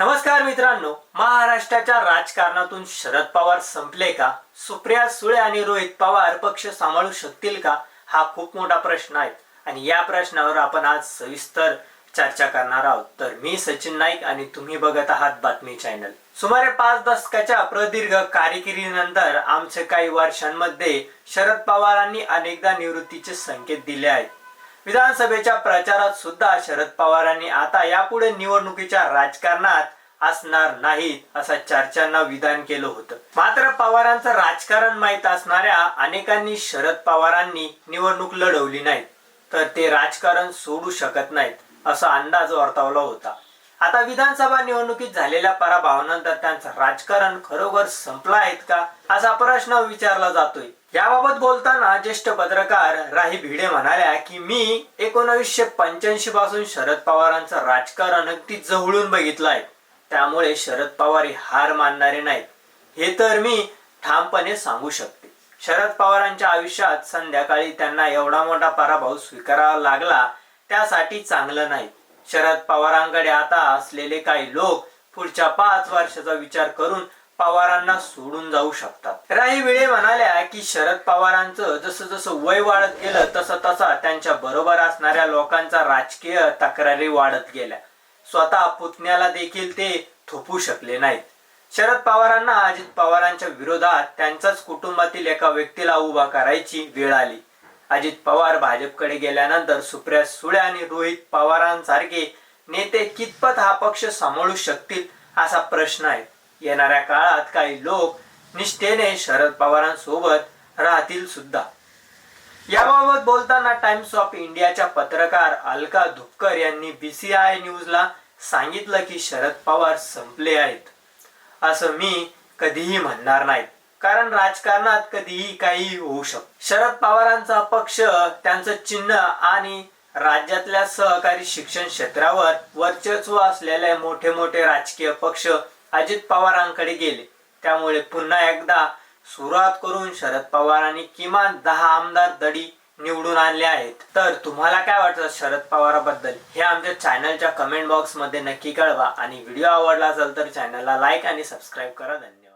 नमस्कार मित्रांनो महाराष्ट्राच्या राजकारणातून शरद पवार संपले का? सुप्रिया सुळे आणि रोहित पवार पक्ष सांभाळू शकतील का? हा खूप मोठा प्रश्न आहे. आणि या प्रश्नावर आपण आज सविस्तर चर्चा करणार आहोत. तर मी सचिन नाईक आणि तुम्ही बघत आहात बातमी चॅनल. सुमारे पाच दशकाच्या प्रदीर्घ कारकिर्दीनंतर आमच्या काही वर्षांमध्ये शरद पवारांनी अनेकदा निवृत्तीचे संकेत दिले आहेत. विधानसभेच्या प्रचारात सुद्धा शरद पवारांनी आता यापुढे निवडणुकीच्या राजकारणात असणार नाहीत असं चर्चांना विधान केलं होतं. मात्र पवारांचं राजकारण माहीत असणाऱ्या अनेकांनी शरद पवारांनी निवडणूक लढवली नाही तर ते राजकारण सोडू शकत नाहीत असा अंदाज वर्तवला होता. आता विधानसभा निवडणुकीत झालेल्या पराभवानंतर त्यांचं राजकारण खरोखर संपलं आहेत का? असा प्रश्न विचारला जातोय. याबाबत बोलताना ज्येष्ठ पत्रकार राही भिडे म्हणाल्या की मी एकोणीसशे पंच्याऐंशी पासून शरद पवारांचं राजकारण अगदी जवळून बघितलं आहे त्यामुळे शरद पवार हे हार मानणारे नाहीत. हे तर मी ठामपणे सांगू शकते. शरद पवारांच्या आयुष्यात संध्याकाळी त्यांना एवढा मोठा पराभव स्वीकारावा लागला त्यासाठी चांगलं नाही. शरद पवारांकडे आता असलेले काही लोक पुढच्या पाच वर्षाचा विचार करून पवारांना सोडून जाऊ शकतात. राही वेळे म्हणाल्या की शरद पवारांचं जसं जसं वय वाढत गेलं तसं तसा त्यांच्या बरोबर असणाऱ्या लोकांचा राजकीय तक्रारी वाढत गेल्या. स्वतः पुतण्याला देखील ते थोपू शकले नाहीत. शरद पवारांना अजित पवारांच्या विरोधात त्यांच्याच कुटुंबातील एका व्यक्तीला उभा करायची वेळ आली. अजित पवार भाजपकडे गेल्यानंतर सुप्रिया सुळे आणि रोहित पवारांसारखे नेते कितपत हा पक्ष सांभाळू शकतील असा प्रश्न आहे. येणाऱ्या काळात काही लोक निष्ठेने शरद पवारांसोबत राहतील सुद्धा. याबाबत बोलताना टाइम्स ऑफ इंडियाच्या पत्रकार अलका धुपकर यांनी बीसीआय न्यूजला सांगितलं की शरद पवार संपले आहेत. असं मी कधीही म्हणणार नाही. कारण राजकारणात कधीही काही होऊ शकत शरद पवारांचा पक्ष त्यांचं चिन्ह आणि राज्यातल्या सहकारी शिक्षण क्षेत्रावर वर्चस्व असलेले मोठे मोठे राजकीय पक्ष अजित पवारांकडे गेले. त्यामुळे पुन्हा एकदा सुरुवात करून शरद पवारांनी किमान दहा आमदार दडी निवडून आणले आहेत. तर तुम्हाला काय वाटतं शरद पवाराबद्दल? हे आमच्या चॅनलच्या कमेंट बॉक्समध्ये नक्की कळवा. आणि व्हिडिओ आवडला असेल तर चॅनलला लाईक आणि सबस्क्राईब करा. धन्यवाद.